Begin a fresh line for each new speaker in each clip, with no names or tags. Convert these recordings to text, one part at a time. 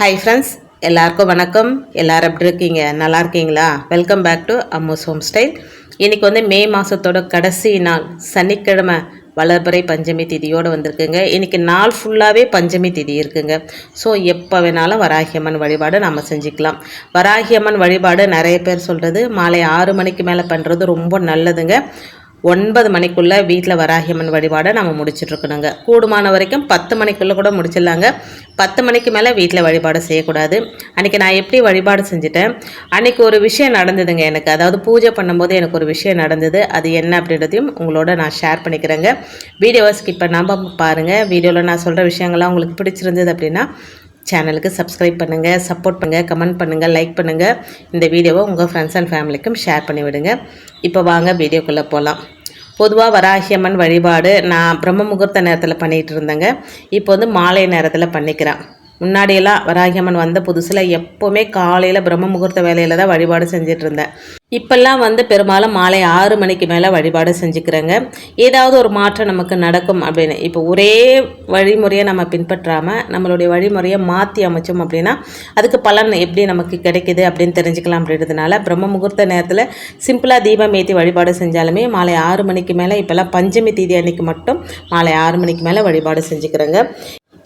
hi friends எல்லாருக்கும் வணக்கம் எல்லோரும் எப்படி இருக்கீங்க நல்லா இருக்கீங்களா welcome back to Ammo's home style இன்றைக்கி வந்து மே மாதத்தோட கடைசி நாள் சனிக்கிழமை வளர்பறை பஞ்சமி திதியோடு வந்திருக்குங்க இன்றைக்கி நாள் ஃபுல்லாகவே பஞ்சமி திதி இருக்குங்க ஸோ எப்போ வேணாலும் வராகியம்மன் வழிபாடு நம்ம செஞ்சுக்கலாம் வராகியம்மன் வழிபாடு நிறைய பேர் சொல்கிறது மாலை ஆறு மணிக்கு மேலே பண்ணுறது ரொம்ப நல்லதுங்க ஒன்பது மணிக்குள்ளே வீட்டில் வராகியம்மன் வழிபாடை நம்ம முடிச்சிட்ருக்கணுங்க கூடுமான வரைக்கும் பத்து மணிக்குள்ளே கூட முடிச்சிடலாங்க பத்து மணிக்கு மேலே வீட்டில் வழிபாடு செய்யக்கூடாது அன்றைக்கி நான் எப்படி வழிபாடு செஞ்சுட்டேன் அன்றைக்கி ஒரு விஷயம் நடந்ததுங்க எனக்கு அதாவது பூஜை பண்ணும்போது எனக்கு ஒரு விஷயம் நடந்தது அது என்ன அப்படின்றதையும் உங்களோட நான் ஷேர் பண்ணிக்கிறேங்க வீடியோவை ஸ்கிப் பண்ணாமல் பாருங்கள் வீடியோவில் நான் சொல்கிற விஷயங்கள்லாம் உங்களுக்கு பிடிச்சிருந்தது அப்படின்னா சேனலுக்கு சப்ஸ்கிரைப் பண்ணுங்கள் சப்போர்ட் பண்ணுங்கள் கமெண்ட் பண்ணுங்கள் லைக் பண்ணுங்கள் இந்த வீடியோவை உங்கள் ஃப்ரெண்ட்ஸ் அண்ட் ஃபேமிலிக்கும் ஷேர் பண்ணிவிடுங்க இப்போ வாங்க வீடியோக்குள்ளே போகலாம் பொதுவாக வராகியம்மன் வழிபாடு நான் பிரம்ம முகூர்த்த நேரத்தில் பண்ணிகிட்டு இருந்தேங்க இப்போ வந்து மாலை நேரத்தில் பண்ணிக்கிறேன் முன்னாடியெல்லாம் வராகியம்மன் வந்த புதுசில் எப்போவுமே காலையில் பிரம்ம முகூர்த்த வேலையில் தான் வழிபாடு செஞ்சிட்டு இருந்தேன் இப்போல்லாம் வந்து பெரும்பாலும் மாலை ஆறு மணிக்கு மேலே வழிபாடு செஞ்சுக்கிறேங்க ஏதாவது ஒரு மாற்றம் நமக்கு நடக்கும் அப்படின்னு இப்போ ஒரே வழிமுறையை நம்ம பின்பற்றாமல் நம்மளுடைய வழிமுறையை மாற்றி அமைச்சோம் அப்படின்னா அதுக்கு பலன் எப்படி நமக்கு கிடைக்கிது அப்படின்னு தெரிஞ்சுக்கலாம் அப்படின்றதுனால பிரம்ம முகூர்த்த நேரத்தில் சிம்பிளாக தீபம் ஏற்றி வழிபாடு செஞ்சாலுமே மாலை ஆறு மணிக்கு மேலே இப்போல்லாம் பஞ்சமி தீதி அன்னைக்கு மட்டும் மாலை ஆறு மணிக்கு மேலே வழிபாடு செஞ்சுக்கிறேங்க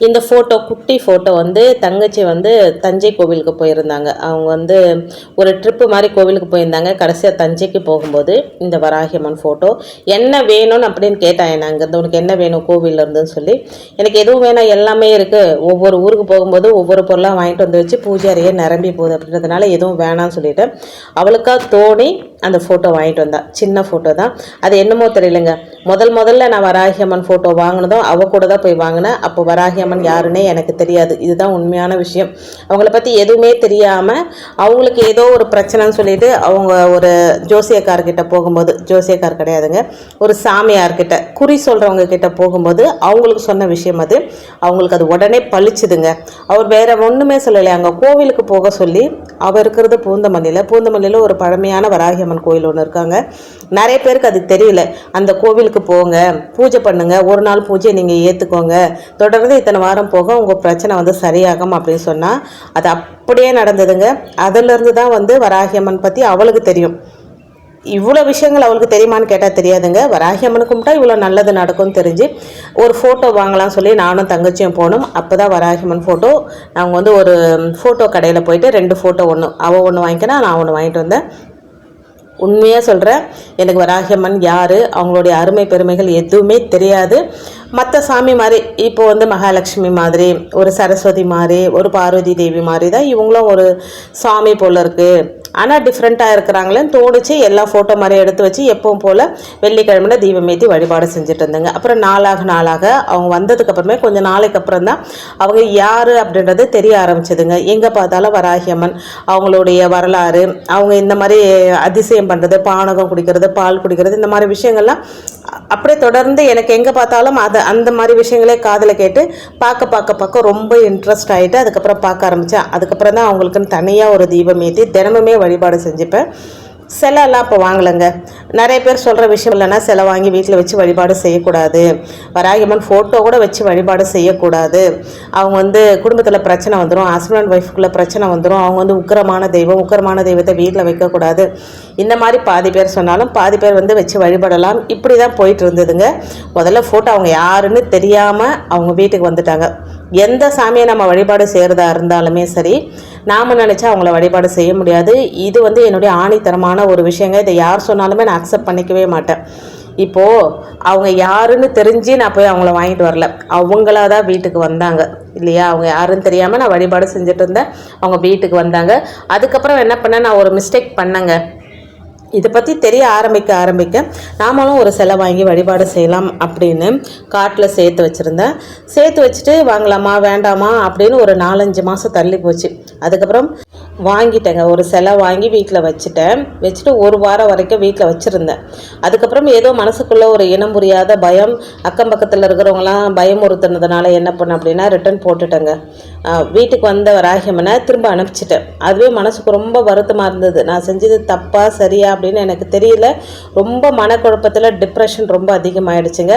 இந்த ஃபோட்டோ குட்டி ஃபோட்டோ வந்து தங்கச்சி வந்து தஞ்சை கோவிலுக்கு போயிருந்தாங்க அவங்க வந்து ஒரு ட்ரிப்பு மாதிரி கோவிலுக்கு போயிருந்தாங்க கடைசியாக தஞ்சைக்கு போகும்போது இந்த வராகியம்மன் ஃபோட்டோ என்ன வேணும்னு அப்படின்னு கேட்டாங்க நான் அங்கேருந்து உனக்கு என்ன வேணும் கோவிலில் இருந்துன்னு சொல்லி எனக்கு எதுவும் வேணாம் எல்லாமே இருக்குது ஒவ்வொரு ஊருக்கு போகும்போது ஒவ்வொரு பொருளாக வாங்கிட்டு வந்து வச்சு பூஜாரியே நிரம்பி போகுது அப்படின்றதுனால எதுவும் வேணாம்னு சொல்லிட்டு அவளுக்காக தோணி அந்த ஃபோட்டோ வாங்கிட்டு வந்தா சின்ன ஃபோட்டோ தான் அது என்னமோ தெரியலங்க முதல் முதல்ல நான் வராகி அம்மன் ஃபோட்டோ வாங்கினதும் அவ கூட தான் போய் வாங்கினேன் அப்போ வராகி அம்மன் யாருன்னே எனக்கு தெரியாது இதுதான் உண்மையான விஷயம் அவங்கள பற்றி எதுவுமே தெரியாமல் அவங்களுக்கு ஏதோ ஒரு பிரச்சனைன்னு சொல்லிட்டு அவங்க ஒரு ஜோசியக்கார்கிட்ட போகும்போது ஜோசியக்கார் கிடையாதுங்க ஒரு சாமியார்கிட்ட குறி சொல்கிறவங்க கிட்ட போகும்போது அவங்களுக்கு சொன்ன விஷயம் அது அவங்களுக்கு அது உடனே பழிச்சுதுங்க அவர் வேற ஒன்றுமே சொல்லலை அங்கே கோவிலுக்கு போக சொல்லி அவர் இருக்கிறது பூந்தமல்லியில் பூந்தமல்லியில் ஒரு பழமையான வராகி அம்மன் கோயில் ஒன்று இருக்காங்க நிறைய பேருக்கு அது தெரியல அந்த கோவிலுக்கு போங்க பூஜை பண்ணுங்கள் ஒரு நாள் பூஜையை நீங்கள் ஏற்றுக்கோங்க தொடர்ந்து இத்தனை வாரம் போக உங்கள் பிரச்சனை வந்து சரியாகும் அப்படின்னு சொன்னால் அது அப்படியே நடந்ததுங்க அதிலிருந்து தான் வந்து வராகி அம்மன் பற்றி அவளுக்கு தெரியும் இவ்வளோ விஷயங்கள் அவளுக்கு தெரியுமான்னு கேட்டால் தெரியாதுங்க வராகி அம்மனு கும்பிட்டா இவ்வளோ நல்லது நடக்கும்னு தெரிஞ்சு ஒரு ஃபோட்டோ வாங்கலாம்னு சொல்லி நானும் தங்கச்சியும் போகணும் அப்போ தான் வராகி அம்மன் ஃபோட்டோ நாங்கள் வந்து ஒரு ஃபோட்டோ கடையில் போயிட்டு ரெண்டு ஃபோட்டோ ஒன்று அவள் ஒன்று வாங்கிக்கினா நான் ஒன்று வாங்கிட்டு வந்தேன் உண்மையாக சொல்கிறேன் எனக்கு வராகியம்மன் யார் அவங்களுடைய அருமை பெருமைகள் எதுவுமே தெரியாது மற்ற சாமி மாதிரி இப்போ வந்து மகாலட்சுமி மாதிரி ஒரு சரஸ்வதி மாதிரி ஒரு பார்வதி தேவி மாதிரி தான் இவங்களும் ஒரு சாமி போல் இருக்குது ஆனால் டிஃப்ரெண்ட்டாக இருக்கிறாங்களேன்னு தோடிச்சு எல்லா ஃபோட்டோ மாதிரி எடுத்து வச்சு எப்பவும் போல் வெள்ளிக்கிழமையில் தீபம் ஏற்றி வழிபாடு செஞ்சுட்டு இருந்தாங்க அப்புறம் நாளாக நாளாக அவங்க வந்ததுக்கு அப்புறமே கொஞ்சம் நாளைக்கு அப்புறம் தான் அவங்க யார் அப்படின்றது தெரிய ஆரம்பிச்சதுங்க எங்கே பார்த்தாலும் வராகியம்மன் அவங்களுடைய வரலாறு அவங்க இந்த மாதிரி அதிசயம் பண்ணுறது பானகம் குடிக்கிறது பால் குடிக்கிறது இந்த மாதிரி விஷயங்கள்லாம் அப்படியே தொடர்ந்து எனக்கு எங்கே பார்த்தாலும் அதை அந்த மாதிரி விஷயங்களே காதில் கேட்டு பார்க்க பார்க்க பார்க்க ரொம்ப இன்ட்ரெஸ்ட் ஆகிட்டு அதுக்கப்புறம் பார்க்க ஆரம்பித்தேன் அதுக்கப்புறம் தான் அவங்களுக்குன்னு தனியாக ஒரு தீபம் ஏற்றி தினமுமே வழிபாடு செஞ்சுப்பேன் சிலைலாம் இப்போ வாங்கலைங்க நிறைய பேர் சொல்கிற விஷயம் இல்லைன்னா சிலை வாங்கி வீட்டில் வச்சு வழிபாடு செய்யக்கூடாது வராகியம்மன் ஃபோட்டோ கூட வச்சு வழிபாடு செய்யக்கூடாது அவங்க வந்து குடும்பத்தில் பிரச்சனை வந்துடும் ஹஸ்பண்ட் அண்ட் ஒய்ஃப்குள்ளே பிரச்சனை வந்துடும் அவங்க வந்து உக்கரமான தெய்வம் உக்கரமான தெய்வத்தை வீட்டில் வைக்கக்கூடாது இந்த மாதிரி பாதி பேர் சொன்னாலும் பாதி பேர் வந்து வச்சு வழிபடலாம் இப்படி தான் போயிட்டு இருந்ததுங்க முதல்ல ஃபோட்டோ அவங்க யாருன்னு தெரியாமல் அவங்க வீட்டுக்கு வந்துட்டாங்க எந்த சாமியை நம்ம வழிபாடு செய்கிறதா இருந்தாலுமே சரி நாம் நினச்சா அவங்கள வழிபாடு செய்ய முடியாது இது வந்து என்னுடைய ஆணித்தரமான ஒரு விஷயங்க இதை யார் சொன்னாலுமே நான் அக்செப்ட் பண்ணிக்கவே மாட்டேன் இப்போது அவங்க யாருன்னு தெரிஞ்சு நான் போய் அவங்கள வாங்கிட்டு வரல அவங்களா தான் வீட்டுக்கு வந்தாங்க இல்லையா அவங்க யாருன்னு தெரியாமல் நான் வழிபாடு செஞ்சுட்டு இருந்தேன் அவங்க வீட்டுக்கு வந்தாங்க அதுக்கப்புறம் என்ன பண்ணேன் நான் ஒரு மிஸ்டேக் பண்ணேங்க இதை பற்றி தெரிய ஆரம்பிக்க ஆரம்பிக்க நாமளும் ஒரு சிலை வாங்கி வழிபாடு செய்யலாம் அப்படின்னு காட்டில் சேர்த்து வச்சுருந்தேன் சேர்த்து வச்சுட்டு வாங்கலாமா வேண்டாமா அப்படின்னு ஒரு நாலஞ்சு மாதம் தள்ளி போச்சு அதுக்கப்புறம் வாங்கிட்டேங்க ஒரு சிலை வாங்கி வீட்டில் வச்சுட்டேன் வச்சுட்டு ஒரு வாரம் வரைக்கும் வீட்டில் வச்சுருந்தேன் அதுக்கப்புறம் ஏதோ மனசுக்குள்ளே ஒரு இனம் புரியாத பயம் அக்கம் பக்கத்தில் இருக்கிறவங்களாம் பயமுறுத்துனதுனால என்ன பண்ண அப்படின்னா ரிட்டர்ன் போட்டுட்டேங்க வீட்டுக்கு வந்த ராகியம்னா திரும்ப அனுப்பிச்சிட்டேன் அதுவே மனசுக்கு ரொம்ப வருத்தமாக இருந்தது நான் செஞ்சது தப்பாக சரியாக அப்படின்னு எனக்கு தெரியல ரொம்ப மனக்குழப்பத்தில் டிப்ரெஷன் ரொம்ப அதிகமாகிடுச்சுங்க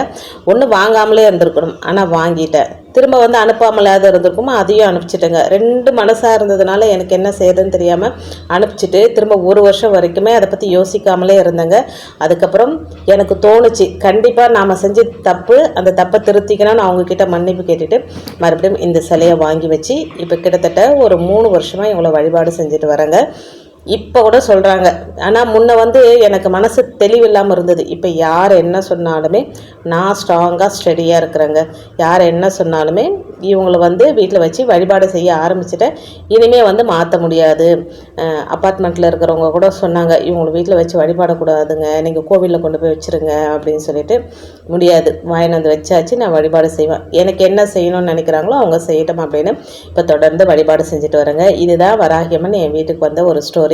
ஒன்று வாங்காமலே இருந்திருக்கணும் ஆனால் வாங்கிட்டேன் திரும்ப வந்து அனுப்பாமலாவது இருந்திருக்குமோ அதையும் அனுப்பிச்சிட்டேங்க ரெண்டு மனசாக இருந்ததுனால எனக்கு என்ன செய்யுதுன்னு தெரியாமல் அனுப்பிச்சிட்டு திரும்ப ஒரு வருஷம் வரைக்குமே அதை பற்றி யோசிக்காமலே இருந்தேங்க அதுக்கப்புறம் எனக்கு தோணுச்சு கண்டிப்பாக நாம் செஞ்ச தப்பு அந்த தப்பை திருத்திக்கணும்னு அவங்கக்கிட்ட மன்னிப்பு கேட்டுட்டு மறுபடியும் இந்த சிலையை வாங்கி வச்சு இப்போ கிட்டத்தட்ட ஒரு மூணு வருஷமாக இவ்வளோ வழிபாடு செஞ்சுட்டு வரேங்க இப்போ கூட சொல்கிறாங்க ஆனால் முன்ன வந்து எனக்கு மனசு தெளிவு இல்லாமல் இருந்தது இப்போ யார் என்ன சொன்னாலுமே நான் ஸ்ட்ராங்காக ஸ்டடியாக இருக்கிறேங்க யார் என்ன சொன்னாலுமே இவங்களை வந்து வீட்டில் வச்சு வழிபாடு செய்ய ஆரம்பிச்சிட்டேன் இனிமேல் வந்து மாற்ற முடியாது அப்பார்ட்மெண்ட்டில் இருக்கிறவங்க கூட சொன்னாங்க இவங்களை வீட்டில் வச்சு வழிபாடக்கூடாதுங்க நீங்கள் கோவிலில் கொண்டு போய் வச்சுருங்க அப்படின்னு சொல்லிட்டு முடியாது வாயினந்து வச்சாச்சு நான் வழிபாடு செய்வேன் எனக்கு என்ன செய்யணும்னு நினைக்கிறாங்களோ அவங்க செய்யட்டும் அப்படின்னு இப்போ தொடர்ந்து வழிபாடு செஞ்சுட்டு வரேங்க இதுதான் வராகியம்மன் என் வீட்டுக்கு வந்த ஒரு ஸ்டோரி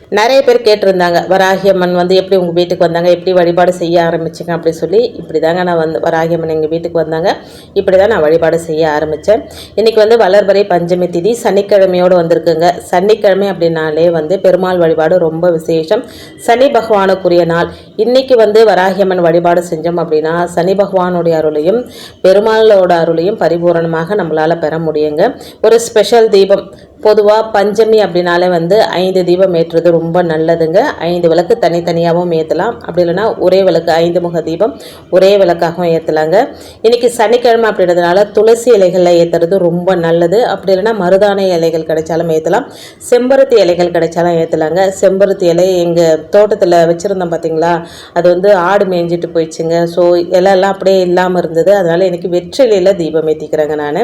நிறைய பேர் கேட்டிருந்தாங்க வராகியம்மன் வந்து எப்படி உங்கள் வீட்டுக்கு வந்தாங்க எப்படி வழிபாடு செய்ய ஆரம்பிச்சிங்க அப்படி சொல்லி இப்படி தாங்க நான் வந்து வராகி அம்மன் எங்கள் வீட்டுக்கு வந்தாங்க இப்படி தான் நான் வழிபாடு செய்ய ஆரம்பித்தேன் இன்றைக்கி வந்து வளர்பறை பஞ்சமி திதி சனிக்கிழமையோடு வந்திருக்குங்க சனிக்கிழமை அப்படின்னாலே வந்து பெருமாள் வழிபாடு ரொம்ப விசேஷம் சனி பகவானுக்குரிய நாள் இன்றைக்கி வந்து வராகியம்மன் வழிபாடு செஞ்சோம் அப்படின்னா சனி பகவானுடைய அருளையும் பெருமாளோட அருளையும் பரிபூரணமாக நம்மளால் பெற முடியுங்க ஒரு ஸ்பெஷல் தீபம் பொதுவாக பஞ்சமி அப்படின்னாலே வந்து ஐந்து தீபம் ஏற்றுறது ரொம்ப நல்லதுங்க ஐந்து விளக்கு தனித்தனியாகவும் ஏற்றலாம் அப்படி இல்லைன்னா ஒரே விளக்கு ஐந்து முக தீபம் ஒரே விளக்காகவும் ஏற்றலாங்க இன்றைக்கி சனிக்கிழமை அப்படின்றதுனால துளசி இலைகளில் ஏற்றுறது ரொம்ப நல்லது அப்படி இல்லைன்னா மருதானை இலைகள் கிடைச்சாலும் ஏற்றலாம் செம்பருத்தி இலைகள் கிடைச்சாலும் ஏற்றலாங்க செம்பருத்தி இலை எங்கள் தோட்டத்தில் வச்சுருந்தோம் பார்த்தீங்களா அது வந்து ஆடு மேய்ஞ்சிட்டு போயிடுச்சுங்க ஸோ இலையெல்லாம் அப்படியே இல்லாமல் இருந்தது அதனால் இன்றைக்கி வெற்றிலையில் தீபம் ஏற்றிக்கிறேங்க நான்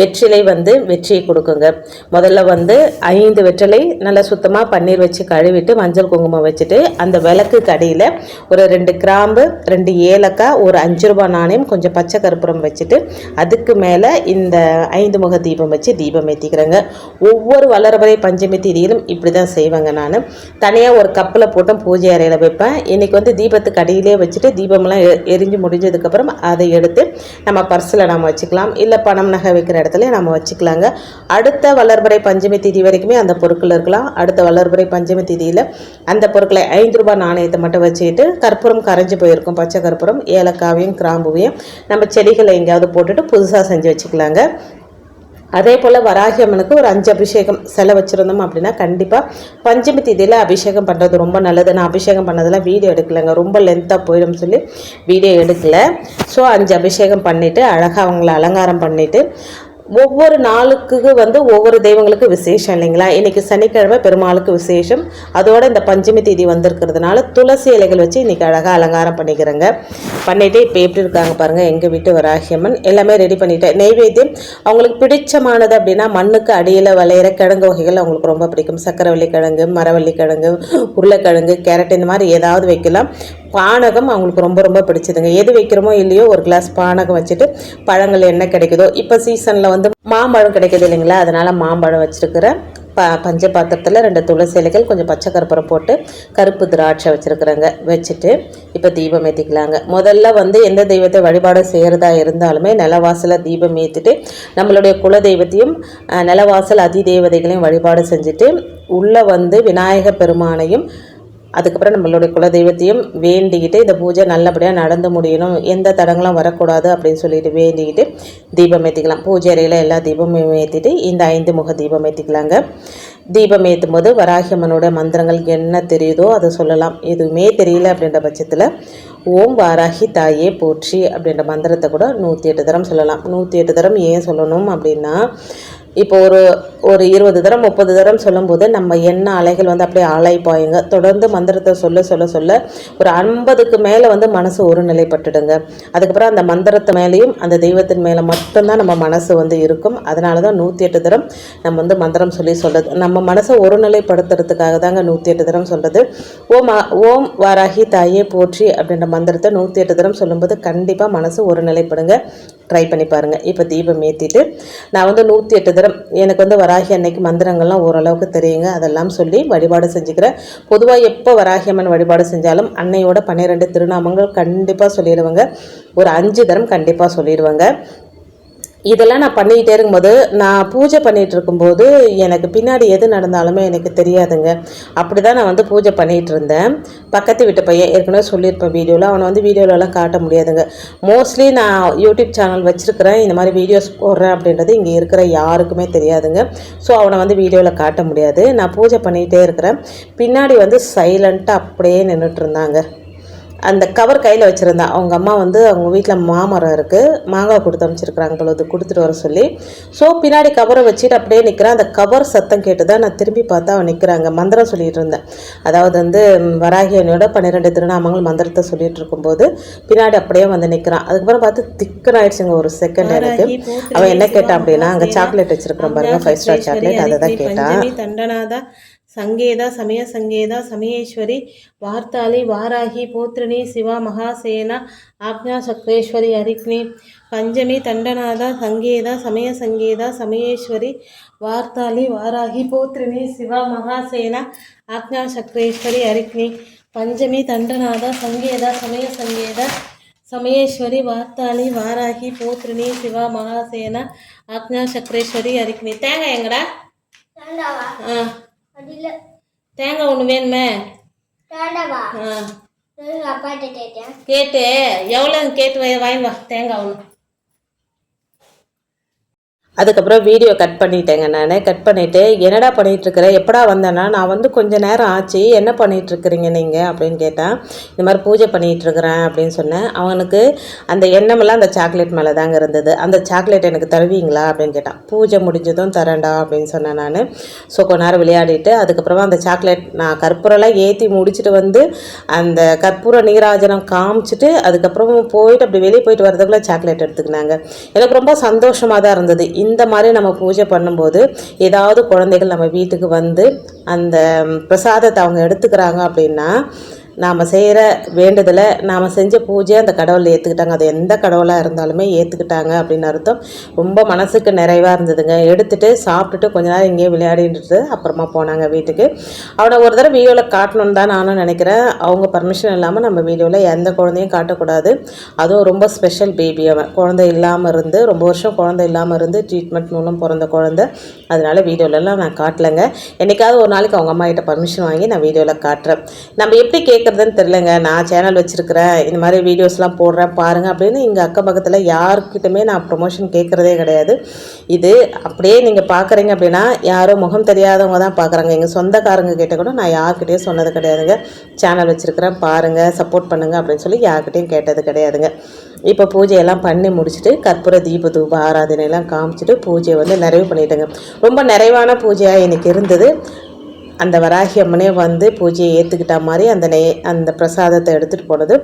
வெற்றிலை வந்து வெற்றியை கொடுக்குங்க முதல்ல வந்து ஐந்து வெற்றிலை நல்லா சுத்தமாக பன்னீர் வச்சு கழுவிட்டு மஞ்சள் குங்குமம் வச்சுட்டு அந்த விளக்கு கடையில் ஒரு ரெண்டு கிராம்பு ரெண்டு ஏலக்காய் ஒரு அஞ்சு ரூபா நாணயம் கொஞ்சம் பச்சை கருப்புரம் வச்சுட்டு அதுக்கு மேலே இந்த ஐந்து முக தீபம் வச்சு தீபம் ஏற்றிக்கிறேங்க ஒவ்வொரு வளரவரை பஞ்சமி தீதியிலும் இப்படி தான் செய்வேங்க நான் தனியாக ஒரு கப்பில் போட்டும் பூஜை அறையில் வைப்பேன் இன்றைக்கி வந்து தீபத்துக்கு அடியிலே வச்சுட்டு தீபமெல்லாம் எரிஞ்சு முடிஞ்சதுக்கப்புறம் அதை எடுத்து நம்ம பர்ஸில் நம்ம வச்சுக்கலாம் இல்லை பணம் நகை வைக்கிற இடத்துல நம்ம வச்சுக்கலாங்க அடுத்த வளர்பறை பஞ்சமி தேதி வரைக்குமே அந்த பொருட்கள் இருக்கலாம் அடுத்த வளர்பறை பஞ்சமி தேதியில் அந்த பொருட்களை ஐந்து ரூபாய் நாணயத்தை மட்டும் வச்சுக்கிட்டு கற்பூரம் கரைஞ்சி போயிருக்கும் பச்சை கற்பூரம் ஏலக்காவையும் கிராம்புவையும் நம்ம செடிகளை எங்கேயாவது போட்டுட்டு புதுசாக செஞ்சு வச்சுக்கலாங்க அதே போல் வராகி அம்மனுக்கு ஒரு அஞ்சு அபிஷேகம் செலை வச்சுருந்தோம் அப்படின்னா கண்டிப்பாக பஞ்சமி தேதியில் அபிஷேகம் பண்ணுறது ரொம்ப நல்லது நான் அபிஷேகம் பண்ணதெல்லாம் வீடியோ எடுக்கலைங்க ரொம்ப லென்த்தாக போயிடும் சொல்லி வீடியோ எடுக்கலை ஸோ அஞ்சு அபிஷேகம் பண்ணிவிட்டு அழகாக அவங்கள அலங்காரம் பண்ணிவிட்டு ஒவ்வொரு நாளுக்கு வந்து ஒவ்வொரு தெய்வங்களுக்கு விசேஷம் இல்லைங்களா இன்றைக்கி சனிக்கிழமை பெருமாளுக்கு விசேஷம் அதோட இந்த பஞ்சமி தேதி வந்திருக்கிறதுனால துளசி இலைகள் வச்சு இன்றைக்கி அழகாக அலங்காரம் பண்ணிக்கிறேங்க பண்ணிவிட்டு இப்போ எப்படி இருக்காங்க பாருங்கள் எங்கள் வீட்டு வராகியம்மன் எல்லாமே ரெடி பண்ணிவிட்டேன் நெய்வேத்தியம் அவங்களுக்கு பிடிச்சமானது அப்படின்னா மண்ணுக்கு அடியில் வளையிற கிழங்கு வகைகள் அவங்களுக்கு ரொம்ப பிடிக்கும் சக்கரவள்ளி கிழங்கு மரவள்ளி கிழங்கு உருளைக்கிழங்கு கேரட் இந்த மாதிரி ஏதாவது வைக்கலாம் பானகம் அவங்களுக்கு ரொம்ப ரொம்ப பிடிச்சதுங்க எது வைக்கிறோமோ இல்லையோ ஒரு கிளாஸ் பானகம் வச்சுட்டு பழங்கள் என்ன கிடைக்குதோ இப்போ சீசனில் வந்து மாம்பழம் கிடைக்கிது இல்லைங்களா அதனால் மாம்பழம் வச்சுருக்கிறேன் ப பஞ்ச பாத்திரத்தில் ரெண்டு துளசி இலைகள் கொஞ்சம் பச்சை கருப்பரம் போட்டு கருப்பு திராட்சை வச்சுருக்குறேங்க வச்சுட்டு இப்போ தீபம் ஏற்றிக்கலாங்க முதல்ல வந்து எந்த தெய்வத்தை வழிபாடு செய்கிறதா இருந்தாலுமே நிலவாசலில் தீபம் ஏற்றிட்டு நம்மளுடைய குல தெய்வத்தையும் நிலவாசல் அதி தேவதைகளையும் வழிபாடு செஞ்சுட்டு உள்ளே வந்து விநாயகப் பெருமானையும் அதுக்கப்புறம் நம்மளுடைய குலதெய்வத்தையும் வேண்டிக்கிட்டு இந்த பூஜை நல்லபடியாக நடந்து முடியணும் எந்த தடங்களும் வரக்கூடாது அப்படின்னு சொல்லிட்டு வேண்டிக்கிட்டு தீபம் ஏற்றிக்கலாம் பூஜை அறையில் எல்லா தீபமும் ஏற்றிட்டு இந்த ஐந்து முக தீபம் ஏற்றிக்கலாங்க தீபம் ஏற்றும் போது வராகியம்மனோட மந்திரங்கள் என்ன தெரியுதோ அதை சொல்லலாம் எதுவுமே தெரியல அப்படின்ற பட்சத்தில் ஓம் வாராகி தாயே போற்றி அப்படின்ற மந்திரத்தை கூட நூற்றி எட்டு தரம் சொல்லலாம் நூற்றி எட்டு தரம் ஏன் சொல்லணும் அப்படின்னா இப்போ ஒரு ஒரு இருபது தரம் முப்பது தரம் சொல்லும்போது நம்ம எண்ண அலைகள் வந்து அப்படியே ஆளாய்ப்பாயுங்க தொடர்ந்து மந்திரத்தை சொல்ல சொல்ல சொல்ல ஒரு ஐம்பதுக்கு மேலே வந்து மனசு ஒரு நிலைப்பட்டுடுங்க அதுக்கப்புறம் அந்த மந்திரத்து மேலேயும் அந்த தெய்வத்தின் மேலே மட்டும்தான் நம்ம மனசு வந்து இருக்கும் அதனால தான் நூற்றி எட்டு தரம் நம்ம வந்து மந்திரம் சொல்லி சொல்கிறது நம்ம மனசை ஒரு நிலைப்படுத்துறதுக்காக தாங்க நூற்றி எட்டு தரம் சொல்கிறது ஓம் ஓம் வாராகி தாயே போற்றி அப்படின்ற மந்திரத்தை நூற்றி எட்டு தரம் சொல்லும்போது கண்டிப்பாக மனசு ஒரு நிலைப்படுங்க ட்ரை பண்ணி பாருங்கள் இப்போ தீபம் ஏற்றிட்டு நான் வந்து நூற்றி எட்டு தரம் எனக்கு வந்து வராகி அன்னைக்கு மந்திரங்கள்லாம் ஓரளவுக்கு தெரியுங்க அதெல்லாம் சொல்லி வழிபாடு செஞ்சுக்கிறேன் பொதுவாக எப்போ வராகி அம்மன் வழிபாடு செஞ்சாலும் அன்னையோட பன்னிரெண்டு திருநாமங்கள் கண்டிப்பாக சொல்லிடுவாங்க ஒரு அஞ்சு தரம் கண்டிப்பாக சொல்லிடுவாங்க இதெல்லாம் நான் பண்ணிக்கிட்டே இருக்கும்போது நான் பூஜை பண்ணிகிட்டு இருக்கும்போது எனக்கு பின்னாடி எது நடந்தாலுமே எனக்கு தெரியாதுங்க அப்படி தான் நான் வந்து பூஜை பண்ணிகிட்டு இருந்தேன் பக்கத்து வீட்டு பையன் ஏற்கனவே சொல்லியிருப்பேன் வீடியோவில் அவனை வந்து வீடியோவிலலாம் காட்ட முடியாதுங்க மோஸ்ட்லி நான் யூடியூப் சேனல் வச்சுருக்கிறேன் இந்த மாதிரி வீடியோஸ் போடுறேன் அப்படின்றது இங்கே இருக்கிற யாருக்குமே தெரியாதுங்க ஸோ அவனை வந்து வீடியோவில் காட்ட முடியாது நான் பூஜை பண்ணிக்கிட்டே இருக்கிறேன் பின்னாடி வந்து சைலண்ட்டாக அப்படியே நின்றுட்டு இருந்தாங்க அந்த கவர் கையில் வச்சுருந்தேன் அவங்க அம்மா வந்து அவங்க வீட்டில் மாமரம் இருக்குது மாங்காய் கொடுத்து அமைச்சிருக்கிறாங்க பொழுது கொடுத்துட்டு வர சொல்லி ஸோ பின்னாடி கவரை வச்சுட்டு அப்படியே நிற்கிறேன் அந்த கவர் சத்தம் கேட்டு தான் நான் திரும்பி பார்த்தா அவன் நிற்கிறாங்க மந்திரம் சொல்லிகிட்டு இருந்தேன் அதாவது வந்து வராகியனோட பன்னிரெண்டு திருநாமங்கள் மந்திரத்தை சொல்லிகிட்டு இருக்கும்போது பின்னாடி அப்படியே வந்து நிற்கிறான் அதுக்கப்புறம் பார்த்து திக்கன் ஒரு செகண்ட் எனக்கு அவன் என்ன கேட்டான் அப்படின்னா அங்கே சாக்லேட் வச்சுருக்கிறான் பாருங்கள் ஃபைவ் ஸ்டார் சாக்லேட் அதை தான் கேட்டான் சங்கேதா சமய சங்கேதா சமயேஸ்வரி வார்த்தாளி வாராகி போத்ரிணி சிவா மகாசேனா ஆக்ஞா சக்ரேஸ்வரி அரிக்னி பஞ்சமி தண்டநாதா சங்கேதா சமய சங்கேதா சமயேஸ்வரி வார்த்தாளி வாராகி போத்ரிணி சிவா மகாசேனா ஆக்ஞா சக்ரேஸ்வரி அரிக்னி பஞ்சமி தண்டநாதா சங்கேதா சமய சங்கேதா சமயேஸ்வரி வார்த்தாளி வாராகி போத்ரிணி சிவா மகாசேனா ஆக்ஞா சக்ரேஸ்வரி அரிக்னி தேங்காய் எங்கடா ஆ தேங்காய் ஒன்று வேணுமே கேட்டு எவ்வளோ கேட்டு வாங்கி வா தேங்காய் ஒன்று அதுக்கப்புறம் வீடியோ கட் பண்ணிட்டேங்க நான் கட் பண்ணிவிட்டு என்னடா பண்ணிகிட்ருக்குறேன் எப்படா வந்தேன்னா நான் வந்து கொஞ்சம் நேரம் ஆச்சு என்ன பண்ணிகிட்ருக்குறீங்க நீங்கள் அப்படின்னு கேட்டால் இந்த மாதிரி பூஜை பண்ணிகிட்ருக்குறேன் அப்படின்னு சொன்னேன் அவனுக்கு அந்த எண்ணமெல்லாம் அந்த சாக்லேட் மேலே தாங்க இருந்தது அந்த சாக்லேட் எனக்கு தருவீங்களா அப்படின்னு கேட்டான் பூஜை முடிஞ்சதும் தரேன்டா அப்படின்னு சொன்னேன் நான் ஸோ கொஞ்ச நேரம் விளையாடிட்டு அதுக்கப்புறமா அந்த சாக்லேட் நான் கற்பூரெல்லாம் ஏற்றி முடிச்சுட்டு வந்து அந்த கற்பூர நீராஜனம் காமிச்சிட்டு அதுக்கப்புறம் போயிட்டு அப்படி வெளியே போயிட்டு வரதுக்குள்ளே சாக்லேட் எடுத்துக்கினாங்க எனக்கு ரொம்ப சந்தோஷமாக தான் இருந்தது இந்த மாதிரி நம்ம பூஜை பண்ணும்போது ஏதாவது குழந்தைகள் நம்ம வீட்டுக்கு வந்து அந்த பிரசாதத்தை அவங்க எடுத்துக்கிறாங்க அப்படின்னா நாம் செய்கிற வேண்டுதலை நாம் செஞ்ச பூஜை அந்த கடவுளில் ஏற்றுக்கிட்டாங்க அது எந்த கடவுளாக இருந்தாலுமே ஏற்றுக்கிட்டாங்க அப்படின்னு அர்த்தம் ரொம்ப மனசுக்கு நிறைவாக இருந்ததுங்க எடுத்துகிட்டு சாப்பிட்டுட்டு கொஞ்ச நேரம் இங்கேயே விளையாடிட்டு அப்புறமா போனாங்க வீட்டுக்கு அவனை ஒரு தடவை வீடியோவில் காட்டணும்னு தான் நானும் நினைக்கிறேன் அவங்க பர்மிஷன் இல்லாமல் நம்ம வீடியோவில் எந்த குழந்தையும் காட்டக்கூடாது அதுவும் ரொம்ப ஸ்பெஷல் பேபி அவன் குழந்தை இல்லாமல் இருந்து ரொம்ப வருஷம் குழந்தை இல்லாமல் இருந்து ட்ரீட்மெண்ட் மூலம் பிறந்த குழந்தை அதனால் வீடியோலலாம் நான் காட்டலைங்க என்றைக்காவது ஒரு நாளைக்கு அவங்க அம்மா கிட்ட பர்மிஷன் வாங்கி நான் வீடியோவில் காட்டுறேன் நம்ம எப்படி கேட்க கேட்குறதுன்னு தெரிலங்க நான் சேனல் வச்சுருக்கிறேன் இந்த மாதிரி வீடியோஸ்லாம் போடுறேன் பாருங்கள் அப்படின்னு இங்கே அக்கம் பக்கத்தில் யார்கிட்டமே நான் ப்ரொமோஷன் கேட்குறதே கிடையாது இது அப்படியே நீங்கள் பார்க்குறீங்க அப்படின்னா யாரோ முகம் தெரியாதவங்க தான் பார்க்குறாங்க எங்கள் சொந்தக்காரங்க கிட்டே கூட நான் யார்கிட்டேயும் சொன்னது கிடையாதுங்க சேனல் வச்சுருக்கிறேன் பாருங்கள் சப்போர்ட் பண்ணுங்கள் அப்படின்னு சொல்லி யார்கிட்டையும் கேட்டது கிடையாதுங்க இப்போ பூஜையெல்லாம் பண்ணி முடிச்சுட்டு கற்பூர தீப தூப ஆராதனையெல்லாம் காமிச்சிட்டு பூஜையை வந்து நிறைவு பண்ணிட்டேங்க ரொம்ப நிறைவான பூஜையாக எனக்கு இருந்தது அந்த வராகி அம்மனே வந்து பூஜையை ஏற்றுக்கிட்ட மாதிரி அந்த நெய் அந்த பிரசாதத்தை எடுத்துகிட்டு போனது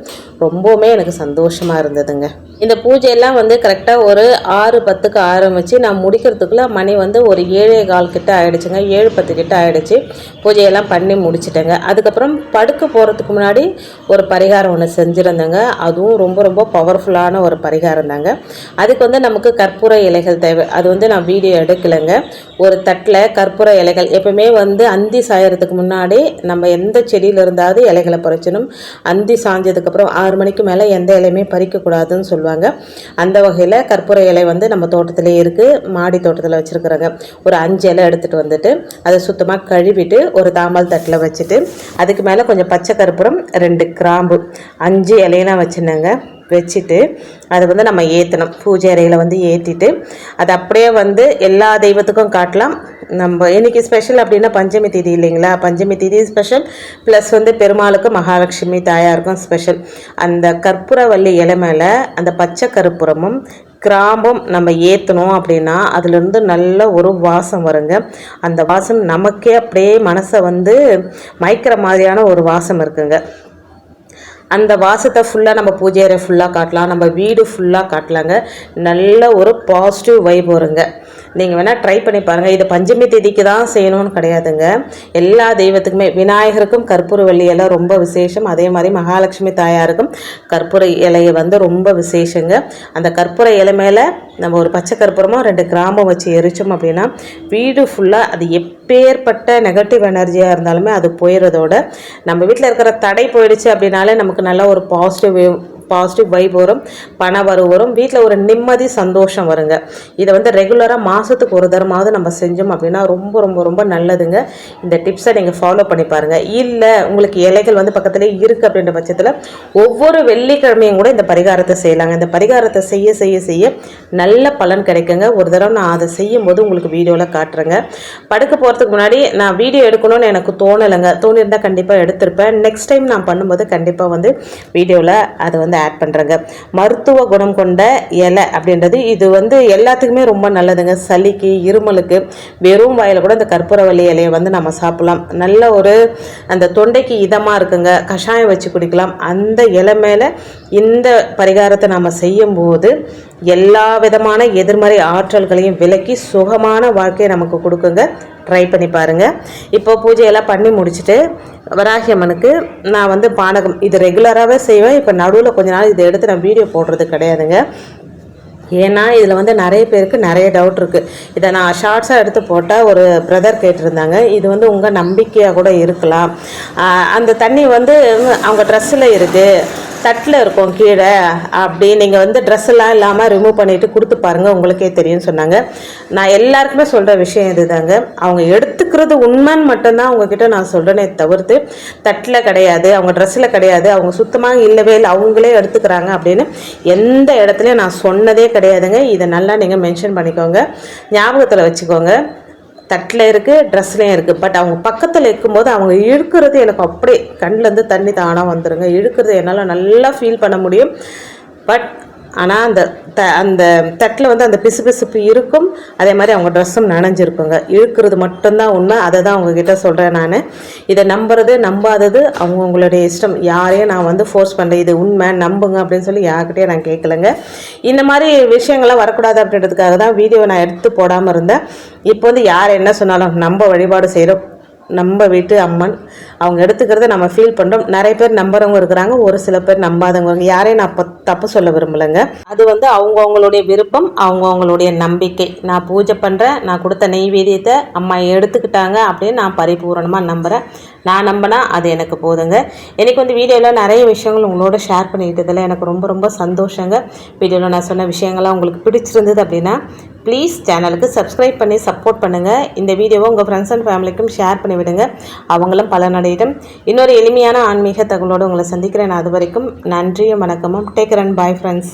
ரொம்பவுமே எனக்கு சந்தோஷமாக இருந்ததுங்க இந்த பூஜையெல்லாம் வந்து கரெக்டாக ஒரு ஆறு பத்துக்கு ஆரம்பித்து நான் முடிக்கிறதுக்குள்ளே மணி வந்து ஒரு ஏழே கால் கிட்ட ஆகிடுச்சுங்க ஏழு பத்து கிட்ட ஆகிடுச்சு பூஜையெல்லாம் பண்ணி முடிச்சிட்டேங்க அதுக்கப்புறம் படுக்க போகிறதுக்கு முன்னாடி ஒரு பரிகாரம் ஒன்று செஞ்சுருந்தேங்க அதுவும் ரொம்ப ரொம்ப பவர்ஃபுல்லான ஒரு பரிகாரம் தாங்க அதுக்கு வந்து நமக்கு கற்பூர இலைகள் தேவை அது வந்து நான் வீடியோ எடுக்கலைங்க ஒரு தட்டில் கற்பூர இலைகள் எப்பவுமே வந்து அந்தி சாயறதுக்கு முன்னாடி நம்ம எந்த செடியில் இருந்தாவது இலைகளை பறிச்சிடணும் அந்தி சாஞ்சதுக்கப்புறம் ஆறு மணிக்கு மேலே எந்த இலையுமே பறிக்கக்கூடாதுன்னு சொல்லுவாங்க சொல்லுவாங்க அந்த வகையில் கற்பூர இலை வந்து நம்ம தோட்டத்திலே இருக்குது மாடி தோட்டத்தில் வச்சுருக்குறாங்க ஒரு அஞ்சு இலை எடுத்துகிட்டு வந்துட்டு அதை சுத்தமாக கழுவிட்டு ஒரு தாம்பால் தட்டில் வச்சுட்டு அதுக்கு மேலே கொஞ்சம் பச்சை கற்பூரம் ரெண்டு கிராம்பு அஞ்சு இலையெல்லாம் வச்சுருந்தாங்க வச்சுட்டு அதை வந்து நம்ம ஏற்றணும் பூஜை அறையில் வந்து ஏற்றிட்டு அதை அப்படியே வந்து எல்லா தெய்வத்துக்கும் காட்டலாம் நம்ம இன்றைக்கி ஸ்பெஷல் அப்படின்னா பஞ்சமி திதி இல்லைங்களா பஞ்சமி தீதி ஸ்பெஷல் ப்ளஸ் வந்து பெருமாளுக்கு மகாலட்சுமி தாயாருக்கும் ஸ்பெஷல் அந்த கற்பூரவல்லி இலை மேலே அந்த பச்சை கற்பூரமும் கிராம்பம் நம்ம ஏற்றணும் அப்படின்னா அதுலேருந்து நல்ல ஒரு வாசம் வருங்க அந்த வாசம் நமக்கே அப்படியே மனசை வந்து மயக்கிற மாதிரியான ஒரு வாசம் இருக்குங்க அந்த வாசத்தை ஃபுல்லாக நம்ம பூஜை அறை ஃபுல்லாக காட்டலாம் நம்ம வீடு ஃபுல்லாக காட்டலாங்க நல்ல ஒரு பாசிட்டிவ் வைப் வருங்க நீங்கள் வேணால் ட்ரை பண்ணி பாருங்கள் இது பஞ்சமி தேதிக்கு தான் செய்யணும்னு கிடையாதுங்க எல்லா தெய்வத்துக்குமே விநாயகருக்கும் கற்பூர வெள்ளி எல்லாம் ரொம்ப விசேஷம் அதே மாதிரி மகாலட்சுமி தாயாருக்கும் கற்பூர இலையை வந்து ரொம்ப விசேஷங்க அந்த கற்பூர இலை மேலே நம்ம ஒரு பச்சை கற்பூரமோ ரெண்டு கிராமம் வச்சு எரிச்சோம் அப்படின்னா வீடு ஃபுல்லாக அது எப்பேற்பட்ட நெகட்டிவ் எனர்ஜியாக இருந்தாலுமே அது போயிடுறதோட நம்ம வீட்டில் இருக்கிற தடை போயிடுச்சு அப்படின்னாலே நமக்கு நல்லா ஒரு பாசிட்டிவ் பாசிட்டிவ் வைப் வரும் பண வரும் வரும் வீட்டில் ஒரு நிம்மதி சந்தோஷம் வருங்க இதை வந்து ரெகுலராக மாதத்துக்கு ஒரு தரமாவது நம்ம செஞ்சோம் அப்படின்னா ரொம்ப ரொம்ப ரொம்ப நல்லதுங்க இந்த டிப்ஸை நீங்கள் ஃபாலோ பண்ணி பாருங்கள் இல்லை உங்களுக்கு இலைகள் வந்து பக்கத்துலேயே இருக்குது அப்படின்ற பட்சத்தில் ஒவ்வொரு வெள்ளிக்கிழமையும் கூட இந்த பரிகாரத்தை செய்யலாங்க இந்த பரிகாரத்தை செய்ய செய்ய செய்ய நல்ல பலன் கிடைக்குங்க ஒரு தடவை நான் அதை செய்யும் போது உங்களுக்கு வீடியோவில் காட்டுறேங்க படுக்க போகிறதுக்கு முன்னாடி நான் வீடியோ எடுக்கணும்னு எனக்கு தோணலைங்க தோணியிருந்தால் கண்டிப்பாக எடுத்திருப்பேன் நெக்ஸ்ட் டைம் நான் பண்ணும்போது கண்டிப்பாக வந்து வீடியோவில் அதை வந்து ஆட் பண்ணுறங்க மருத்துவ குணம் கொண்ட இலை அப்படின்றது இது வந்து எல்லாத்துக்குமே ரொம்ப நல்லதுங்க சளிக்கு இருமலுக்கு வெறும் வாயில் கூட இந்த கற்பூரவள்ளி இலையை வந்து நம்ம சாப்பிட்லாம் நல்ல ஒரு அந்த தொண்டைக்கு இதமாக இருக்குங்க கஷாயம் வச்சு குடிக்கலாம் அந்த இலை மேலே இந்த பரிகாரத்தை நம்ம செய்யும்போது எல்லா விதமான எதிர்மறை ஆற்றல்களையும் விலக்கி சுகமான வாழ்க்கையை நமக்கு கொடுக்குங்க ட்ரை பண்ணி பாருங்கள் இப்போ பூஜையெல்லாம் பண்ணி முடிச்சுட்டு வராகி அம்மனுக்கு நான் வந்து பானகம் இது ரெகுலராகவே செய்வேன் இப்போ நடுவில் கொஞ்ச நாள் இதை எடுத்து நான் வீடியோ போடுறது கிடையாதுங்க ஏன்னா இதில் வந்து நிறைய பேருக்கு நிறைய டவுட் இருக்குது இதை நான் ஷார்ட்ஸாக எடுத்து போட்டால் ஒரு பிரதர் கேட்டிருந்தாங்க இது வந்து உங்கள் நம்பிக்கையாக கூட இருக்கலாம் அந்த தண்ணி வந்து அவங்க ட்ரெஸ்ஸில் இருக்குது தட்டில் இருக்கும் கீழே அப்படி நீங்கள் வந்து ட்ரெஸ்ஸெல்லாம் இல்லாமல் ரிமூவ் பண்ணிவிட்டு கொடுத்து பாருங்கள் உங்களுக்கே தெரியும்னு சொன்னாங்க நான் எல்லாருக்குமே சொல்கிற விஷயம் இதுதாங்க அவங்க எடுத்து இருக்கிறது உண்மைன்னு மட்டும்தான் அவங்கக்கிட்ட நான் சொல்கிறேனே தவிர்த்து தட்டில் கிடையாது அவங்க ட்ரெஸ்ஸில் கிடையாது அவங்க சுத்தமாக இல்லவே இல்லை அவங்களே எடுத்துக்கிறாங்க அப்படின்னு எந்த இடத்துலையும் நான் சொன்னதே கிடையாதுங்க இதை நல்லா நீங்கள் மென்ஷன் பண்ணிக்கோங்க ஞாபகத்தில் வச்சுக்கோங்க தட்டில் இருக்குது ட்ரெஸ்லேயும் இருக்குது பட் அவங்க பக்கத்தில் இருக்கும்போது அவங்க இழுக்கிறது எனக்கு அப்படியே கண்ணிலேருந்து தண்ணி தானாக வந்துடுங்க இழுக்கிறது என்னால் நல்லா ஃபீல் பண்ண முடியும் பட் ஆனால் அந்த த அந்த தட்டில் வந்து அந்த பிசுப்பு இருக்கும் அதே மாதிரி அவங்க ட்ரெஸ்ஸும் நனைஞ்சிருக்குங்க இழுக்கிறது மட்டும்தான் உண்மை அதை தான் அவங்கக்கிட்ட சொல்கிறேன் நான் இதை நம்புறது நம்பாதது அவங்கவுங்களுடைய இஷ்டம் யாரையும் நான் வந்து ஃபோர்ஸ் பண்ணுறேன் இது உண்மை நம்புங்க அப்படின்னு சொல்லி யார்கிட்டயே நான் கேட்கலங்க இந்த மாதிரி விஷயங்கள்லாம் வரக்கூடாது அப்படின்றதுக்காக தான் வீடியோ நான் எடுத்து போடாமல் இருந்தேன் இப்போ வந்து யார் என்ன சொன்னாலும் நம்ம வழிபாடு செய்கிறோம் நம்ம வீட்டு அம்மன் அவங்க எடுத்துக்கிறத நம்ம ஃபீல் பண்ணுறோம் நிறைய பேர் நம்புறவங்க இருக்கிறாங்க ஒரு சில பேர் நம்பாதவங்க யாரையும் நான் தப்பு சொல்ல விரும்பலைங்க அது வந்து அவங்கவுங்களுடைய விருப்பம் அவங்கவுங்களுடைய நம்பிக்கை நான் பூஜை பண்ணுறேன் நான் கொடுத்த நெய்வேதியத்தை அம்மா எடுத்துக்கிட்டாங்க அப்படின்னு நான் பரிபூரணமாக நம்புகிறேன் நான் நம்பினா அது எனக்கு போதுங்க எனக்கு வந்து வீடியோவில் நிறைய விஷயங்கள் உங்களோட ஷேர் பண்ணிக்கிட்டதில் எனக்கு ரொம்ப ரொம்ப சந்தோஷங்க வீடியோவில் நான் சொன்ன விஷயங்கள்லாம் உங்களுக்கு பிடிச்சிருந்தது அப்படின்னா ப்ளீஸ் சேனலுக்கு சப்ஸ்கிரைப் பண்ணி சப்போர்ட் பண்ணுங்கள் இந்த வீடியோவை உங்கள் ஃப்ரெண்ட்ஸ் அண்ட் ஃபேமிலிக்கும் ஷேர் பண்ணி விடுங்க அவங்களும் பலனடையிடும் இன்னொரு எளிமையான ஆன்மீக தகவலோடு உங்களை சந்திக்கிறேன் அது வரைக்கும் நன்றியும் வணக்கமும் டேக் ரன் பாய் ஃப்ரெண்ட்ஸ்